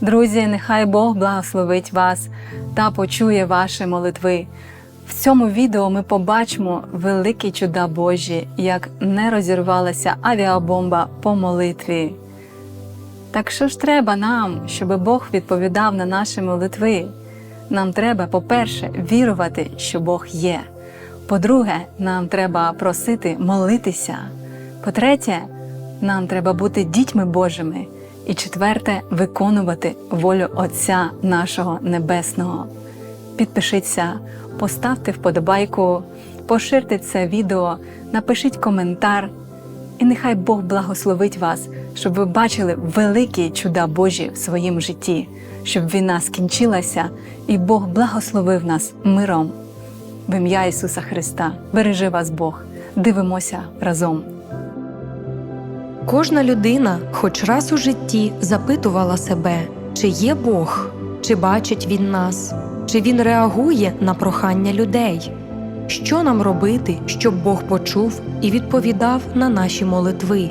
Друзі, нехай Бог благословить вас та почує ваші молитви. В цьому відео ми побачимо великі чуда Божі, як не розірвалася авіабомба по молитві. Так що ж треба нам, щоб Бог відповідав на наші молитви? Нам треба, по-перше, вірувати, що Бог є. По-друге, нам треба просити молитися. По-третє, нам треба бути дітьми Божими. І четверте, виконувати волю Отця нашого Небесного. Підпишіться, поставте вподобайку, поширте це відео, напишіть коментар, і нехай Бог благословить вас, щоб ви бачили великі чуда Божі в своїм житті, щоб війна скінчилася і Бог благословив нас миром. В ім'я Ісуса Христа бережи вас Бог. Дивимося разом. Кожна людина хоч раз у житті запитувала себе, чи є Бог, чи бачить Він нас, чи Він реагує на прохання людей. Що нам робити, щоб Бог почув і відповідав на наші молитви?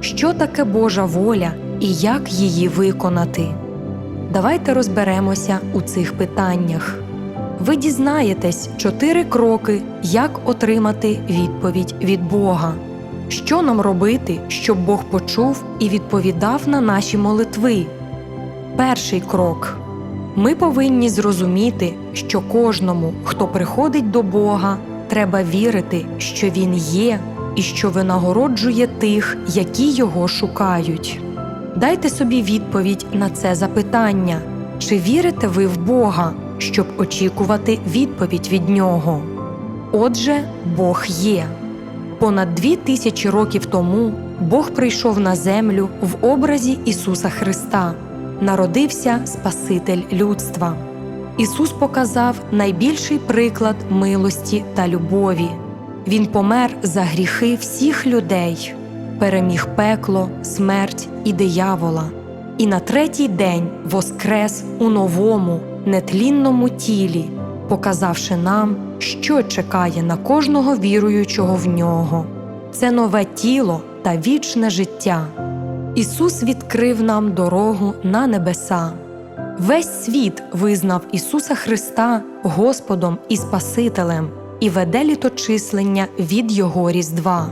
Що таке Божа воля і як її виконати? Давайте розберемося у цих питаннях. Ви дізнаєтесь чотири кроки, як отримати відповідь від Бога. Що нам робити, щоб Бог почув і відповідав на наші молитви? Перший крок. Ми повинні зрозуміти, що кожному, хто приходить до Бога, треба вірити, що Він є і що винагороджує тих, які його шукають. Дайте собі відповідь на це запитання: чи вірите ви в Бога, щоб очікувати відповідь від Нього? Отже, Бог є. Понад дві тисячі років тому Бог прийшов на землю в образі Ісуса Христа, народився Спаситель людства. Ісус показав найбільший приклад милості та любові. Він помер за гріхи всіх людей, переміг пекло, смерть і диявола, і на третій день воскрес у новому, нетлінному тілі, показавши нам, що чекає на кожного віруючого в нього. Це нове тіло та вічне життя. Ісус відкрив нам дорогу на небеса. Весь світ визнав Ісуса Христа Господом і Спасителем і веде літочислення від Його Різдва.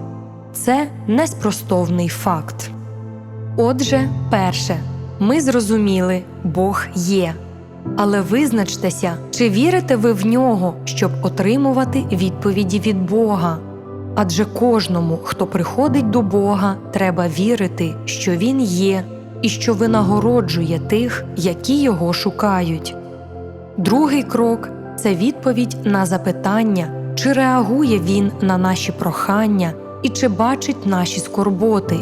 Це неспростовний факт. Отже, перше, ми зрозуміли, Бог є. Але визначтеся, чи вірите ви в нього, щоб отримувати відповіді від Бога. Адже кожному, хто приходить до Бога, треба вірити, що Він є і що винагороджує тих, які його шукають. Другий крок це відповідь на запитання, чи реагує він на наші прохання і чи бачить наші скорботи.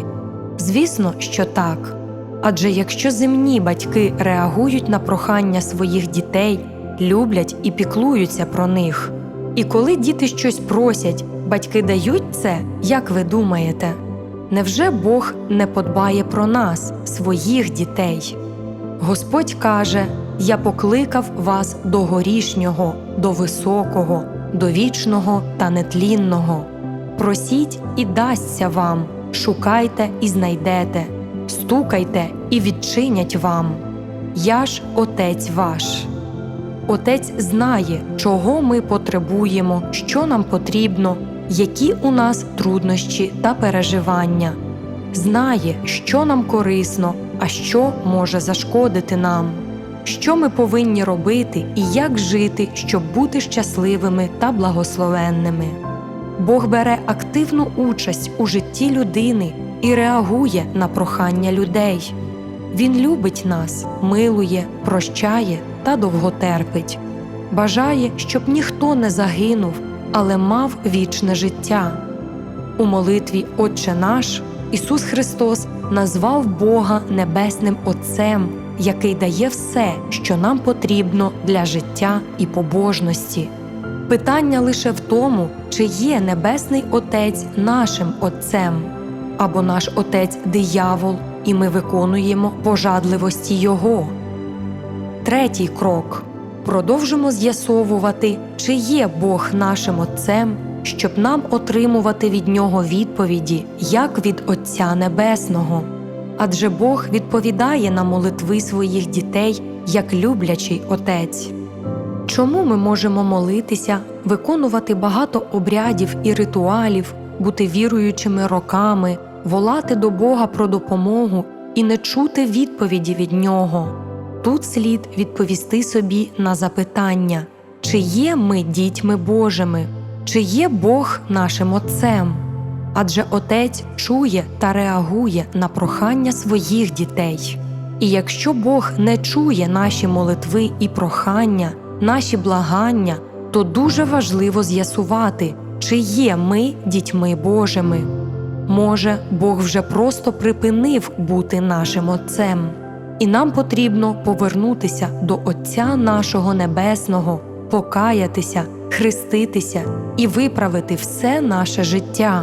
Звісно, що так. Адже якщо земні батьки реагують на прохання своїх дітей, люблять і піклуються про них. І коли діти щось просять, батьки дають це, як ви думаєте? Невже Бог не подбає про нас, своїх дітей? Господь каже: Я покликав вас до горішнього, до високого, до вічного та нетлінного. Просіть і дасться вам, шукайте і знайдете, стукайте і відчинять вам. Я ж Отець ваш. Отець знає, чого ми потребуємо, що нам потрібно, які у нас труднощі та переживання, знає, що нам корисно, а що може зашкодити нам, що ми повинні робити і як жити, щоб бути щасливими та благословенними. Бог бере активну участь у житті людини і реагує на прохання людей. Він любить нас, милує, прощає та довготерпить, бажає, щоб ніхто не загинув, але мав вічне життя. У молитві Отче наш Ісус Христос назвав Бога Небесним Отцем, який дає все, що нам потрібно для життя і побожності. Питання лише в тому, чи є Небесний Отець нашим Отцем, або наш Отець диявол, і ми виконуємо пожадливості Його. Третій крок продовжимо з'ясовувати, чи є Бог нашим Отцем, щоб нам отримувати від Нього відповіді, як від Отця Небесного. адже Бог відповідає на молитви своїх дітей як люблячий отець. Чому ми можемо молитися, виконувати багато обрядів і ритуалів, бути віруючими роками, волати до Бога про допомогу і не чути відповіді від Нього? Тут слід відповісти собі на запитання, чи є ми дітьми Божими, чи є Бог нашим Отцем? Адже Отець чує та реагує на прохання своїх дітей. І якщо Бог не чує наші молитви і прохання, наші благання, то дуже важливо з'ясувати, чи є ми дітьми Божими. Може, Бог вже просто припинив бути нашим Отцем, і нам потрібно повернутися до Отця нашого Небесного, покаятися, хреститися і виправити все наше життя.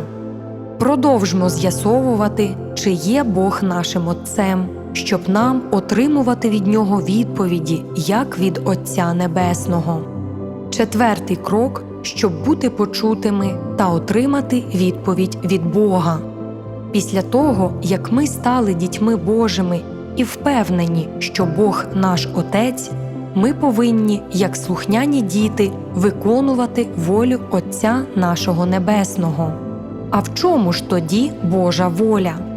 Продовжмо з'ясовувати, чи є Бог нашим Отцем, щоб нам отримувати від Нього відповіді, як від Отця Небесного. Четвертий крок, щоб бути почутими та отримати відповідь від Бога. Після того, як ми стали дітьми Божими і впевнені, що Бог наш Отець, ми повинні, як слухняні діти, виконувати волю Отця нашого Небесного. А в чому ж тоді Божа воля?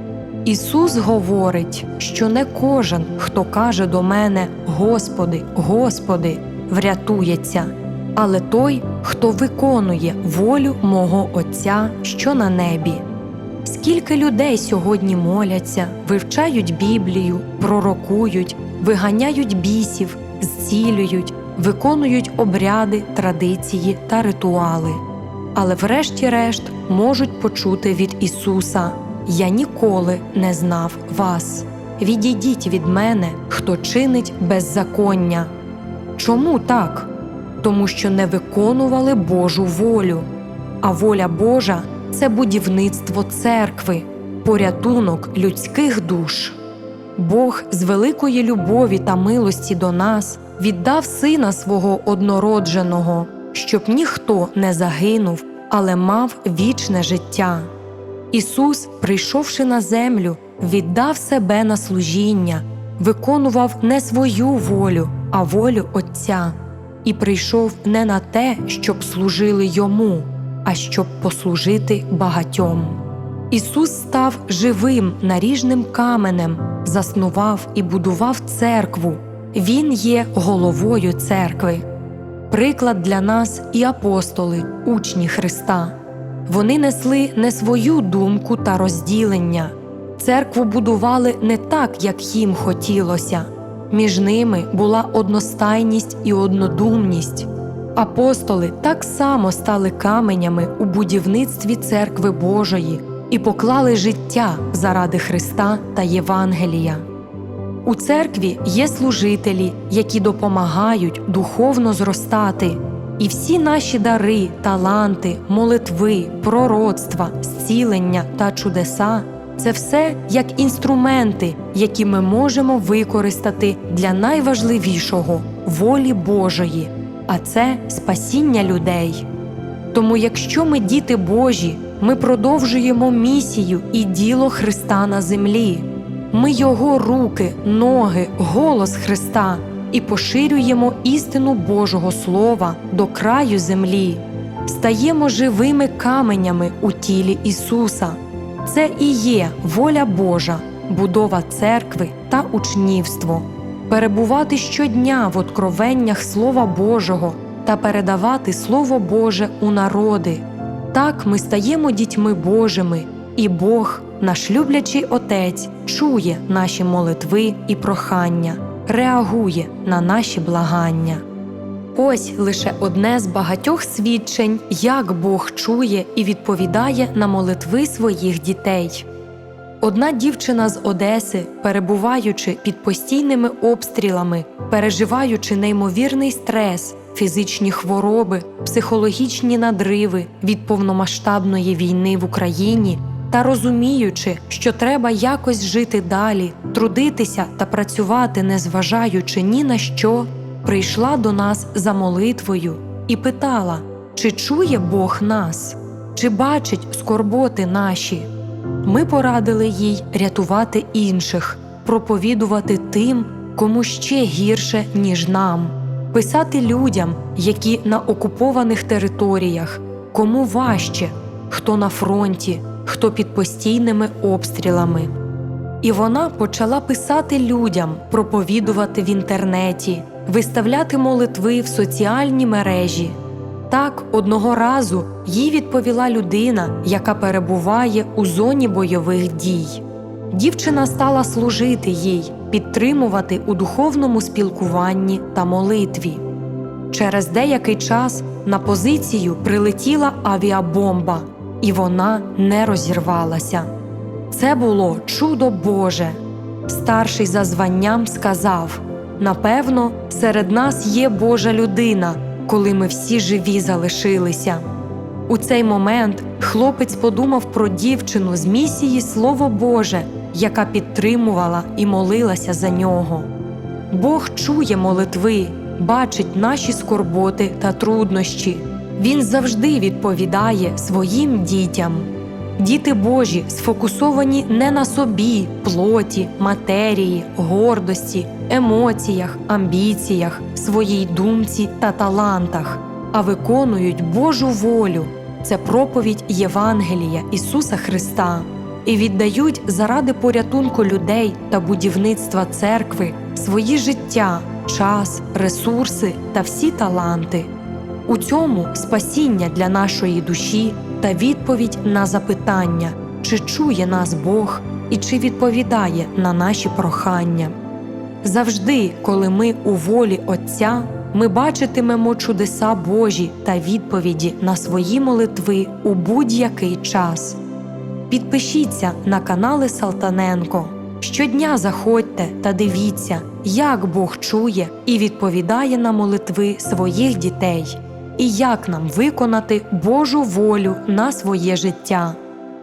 Ісус говорить, що не кожен, хто каже до мене Господи, Господи, врятується, але той, хто виконує волю мого Отця, що на небі. Скільки людей сьогодні моляться, вивчають Біблію, пророкують, виганяють бісів, зцілюють, виконують обряди, традиції та ритуали. Але врешті-решт можуть почути від Ісуса: Я ніколи не знав вас. Відійдіть від мене, хто чинить беззаконня. Чому так? Тому що не виконували Божу волю. А воля Божа це будівництво церкви, порятунок людських душ. Бог з великої любові та милості до нас віддав Сина свого однородженого, щоб ніхто не загинув, але мав вічне життя. Ісус, прийшовши на землю, віддав себе на служіння, виконував не свою волю, а волю Отця, і прийшов не на те, щоб служили йому, а щоб послужити багатьом. Ісус став живим наріжним каменем, заснував і будував церкву. Він є головою церкви. Приклад для нас і апостоли, учні Христа. Вони несли не свою думку та розділення. Церкву будували не так, як їм хотілося. Між ними була одностайність і однодумність. Апостоли так само стали каменями у будівництві церкви Божої і поклали життя заради Христа та Євангелія. У церкві є служителі, які допомагають духовно зростати, і всі наші дари, таланти, молитви, пророцтва, зцілення та чудеса це все як інструменти, які ми можемо використати для найважливішого волі Божої, а це спасіння людей. Тому, якщо ми діти Божі, ми продовжуємо місію і діло Христа на землі. Ми Його руки, ноги, голос Христа і поширюємо істину Божого Слова до краю землі, стаємо живими каменями у тілі Ісуса. Це і є воля Божа, будова церкви та учнівство, перебувати щодня в откровеннях Слова Божого та передавати Слово Боже у народи. Так ми стаємо дітьми Божими, і Бог, наш люблячий Отець, чує наші молитви і прохання, реагує на наші благання. Ось лише одне з багатьох свідчень, як Бог чує і відповідає на молитви своїх дітей. Одна дівчина з Одеси, перебуваючи під постійними обстрілами, переживаючи неймовірний стрес, фізичні хвороби, психологічні надриви від повномасштабної війни в Україні та розуміючи, що треба якось жити далі, трудитися та працювати, незважаючи ні на що, прийшла до нас за молитвою і питала, чи чує Бог нас, чи бачить скорботи наші. Ми порадили їй рятувати інших, проповідувати тим, кому ще гірше, ніж нам, писати людям, які на окупованих територіях, кому важче, хто на фронті, хто під постійними обстрілами. І вона почала писати людям, проповідувати в інтернеті, виставляти молитви в соціальні мережі. Так, одного разу їй відповіла людина, яка перебуває у зоні бойових дій. Дівчина стала служити їй, підтримувати у духовному спілкуванні та молитві. Через деякий час на позицію прилетіла авіабомба, і вона не розірвалася. Це було чудо Боже. Старший за званням сказав: напевно, серед нас є Божа людина, коли ми всі живі залишилися. У цей момент хлопець подумав про дівчину з місії Слово Боже, яка підтримувала і молилася за нього. Бог чує молитви, бачить наші скорботи та труднощі. Він завжди відповідає своїм дітям. Діти Божі сфокусовані не на собі, плоті, матерії, гордості, емоціях, амбіціях, своїй думці та талантах, а виконують Божу волю. Це проповідь Євангелія Ісуса Христа і віддають заради порятунку людей та будівництва церкви свої життя, час, ресурси та всі таланти. У цьому спасіння для нашої душі та відповідь на запитання, чи чує нас Бог і чи відповідає на наші прохання. Завжди, коли ми у волі Отця, ми бачитимемо чудеса Божі та відповіді на свої молитви у будь-який час. Підпишіться на канали Салтаненко. Щодня заходьте та дивіться, як Бог чує і відповідає на молитви своїх дітей, і як нам виконати Божу волю на своє життя,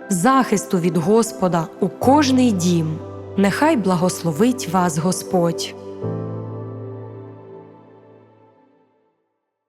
захисту від Господа у кожний дім. Нехай благословить вас Господь.